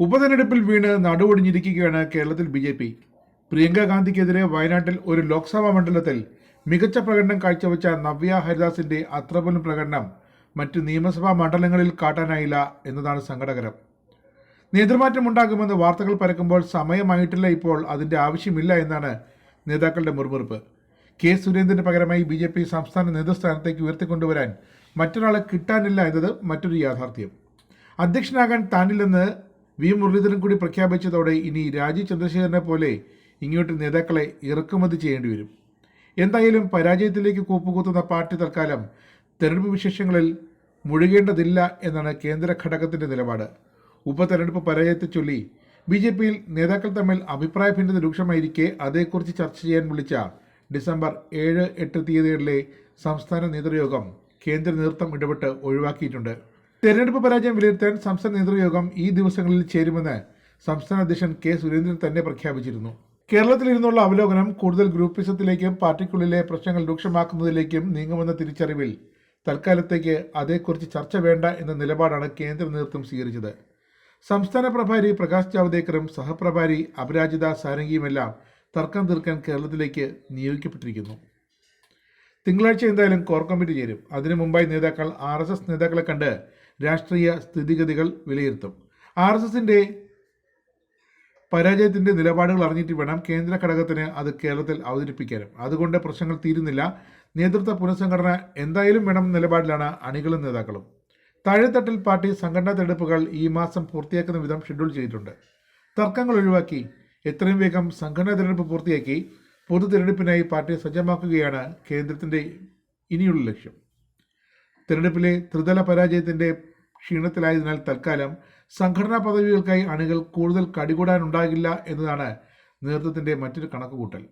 ഉപതെരഞ്ഞെടുപ്പിൽ വീണ് നടുവൊടിഞ്ഞിരിക്കുകയാണ് കേരളത്തിൽ ബി ജെ പി. പ്രിയങ്ക ഗാന്ധിക്കെതിരെ വയനാട്ടിൽ ഒരു ലോക്സഭാ മണ്ഡലത്തിൽ മികച്ച പ്രകടനം കാഴ്ചവെച്ച നവ്യ ഹരിദാസിന്റെ അത്ര പോലും പ്രകടനം മറ്റ് നിയമസഭാ മണ്ഡലങ്ങളിൽ കാട്ടാനായില്ല എന്നതാണ് സങ്കടകരം. നേതൃമാറ്റമുണ്ടാകുമെന്ന് വാർത്തകൾ പരക്കുമ്പോൾ സമയമായിട്ടില്ല ഇപ്പോൾ അതിന്റെ ആവശ്യമില്ല എന്നാണ് നേതാക്കളുടെ മുറുമുറുപ്പ്. കെ സുരേന്ദ്രന് പകരമായി ബി ജെ പി സംസ്ഥാന നേതൃസ്ഥാനത്തേക്ക് ഉയർത്തിക്കൊണ്ടുവരാൻ മറ്റൊരാളെ കിട്ടാനില്ല എന്നത് മറ്റൊരു യാഥാർത്ഥ്യം. അധ്യക്ഷനാകാൻ താനില്ലെന്ന് വി മുരളീധരൻ കൂടി പ്രഖ്യാപിച്ചതോടെ ഇനി രാജീവ് ചന്ദ്രശേഖരനെ പോലെ ഇങ്ങോട്ട് നേതാക്കളെ ഇറക്കുമതി ചെയ്യേണ്ടി വരും. എന്തായാലും പരാജയത്തിലേക്ക് കൂപ്പുകൂത്തുന്ന പാർട്ടി തൽക്കാലം തെരഞ്ഞെടുപ്പ് വിശേഷങ്ങളിൽ മുഴുകേണ്ടതില്ല എന്നാണ് കേന്ദ്ര ഘടകത്തിന്റെ നിലപാട്. ഉപതെരഞ്ഞെടുപ്പ് പരാജയത്തെ ചൊല്ലി ബി ജെ പിയിൽ നേതാക്കൾ തമ്മിൽ അഭിപ്രായ ഭിന്നത രൂക്ഷമായിരിക്കെ അതേക്കുറിച്ച് ചർച്ച ചെയ്യാൻ വിളിച്ച ഡിസംബർ ഏഴ് എട്ട് തീയതികളിലെ സംസ്ഥാന നേതൃയോഗം കേന്ദ്ര നേതൃത്വം ഇടപെട്ട് ഒഴിവാക്കിയിട്ടുണ്ട്. തെരഞ്ഞെടുപ്പ് പരാജയം വിലയിരുത്താൻ സംസ്ഥാന നേതൃയോഗം ഈ ദിവസങ്ങളിൽ ചേരുമെന്ന് സംസ്ഥാന അധ്യക്ഷൻ കെ സുരേന്ദ്രൻ തന്നെ പ്രഖ്യാപിച്ചിരുന്നു. കേരളത്തിൽ ഇരുന്നുള്ള അവലോകനം കൂടുതൽ ഗ്രൂപ്പിസത്തിലേക്കും പാർട്ടിക്കുള്ളിലെ പ്രശ്നങ്ങൾ രൂക്ഷമാക്കുന്നതിലേക്കും നീങ്ങുമെന്ന തിരിച്ചറിവിൽ തൽക്കാലത്തേക്ക് അതേക്കുറിച്ച് ചർച്ച വേണ്ട എന്ന നിലപാടാണ് കേന്ദ്ര നേതൃത്വം സ്വീകരിച്ചത്. സംസ്ഥാന പ്രഭാരി പ്രകാശ് ജാവ്ദേക്കറും സഹപ്രഭാരി അപരാജിത സാരംഗിയുമെല്ലാം തർക്കം തീർക്കാൻ കേരളത്തിലേക്ക് നിയോഗിക്കപ്പെട്ടിരിക്കുന്നു. തിങ്കളാഴ്ച എന്തായാലും കോർ കമ്മിറ്റി ചേരും. അതിനു മുമ്പായി നേതാക്കൾ ആർ നേതാക്കളെ കണ്ട് രാഷ്ട്രീയ സ്ഥിതിഗതികൾ വിലയിരുത്തും. ആർ എസ് എസിന്റെ പരാജയത്തിന്റെ നിലപാടുകൾ അറിഞ്ഞിട്ട് വേണം കേന്ദ്ര ഘടകത്തിന് അത് കേരളത്തിൽ അവതരിപ്പിക്കാനും. അതുകൊണ്ട് പ്രശ്നങ്ങൾ തീരുന്നില്ല. നേതൃത്വ പുനഃസംഘടന എന്തായാലും വേണം നിലപാടിലാണ് അണികളും നേതാക്കളും. താഴെത്തട്ടിൽ പാർട്ടി സംഘടനാ തെരഞ്ഞെടുപ്പുകൾ ഈ മാസം പൂർത്തിയാക്കുന്ന വിധം ഷെഡ്യൂൾ ചെയ്തിട്ടുണ്ട്. തർക്കങ്ങൾ ഒഴിവാക്കി എത്രയും വേഗം സംഘടനാ തെരഞ്ഞെടുപ്പ് പൂർത്തിയാക്കി പൊതു തെരഞ്ഞെടുപ്പിനായി പാർട്ടി സജ്ജമാക്കുകയാണ് കേന്ദ്രത്തിന്റെ ഇനിയുള്ള ലക്ഷ്യം. തെരഞ്ഞെടുപ്പിലെ ത്രിതല പരാജയത്തിന്റെ ക്ഷീണത്തിലായതിനാൽ തൽക്കാലം സംഘടനാ പദവികൾക്കായി അണികൾ കൂടുതൽ കടികൂടാനുണ്ടാകില്ല എന്നതാണ് നേതൃത്വത്തിന്റെ മറ്റൊരു കണക്കുകൂട്ടൽ.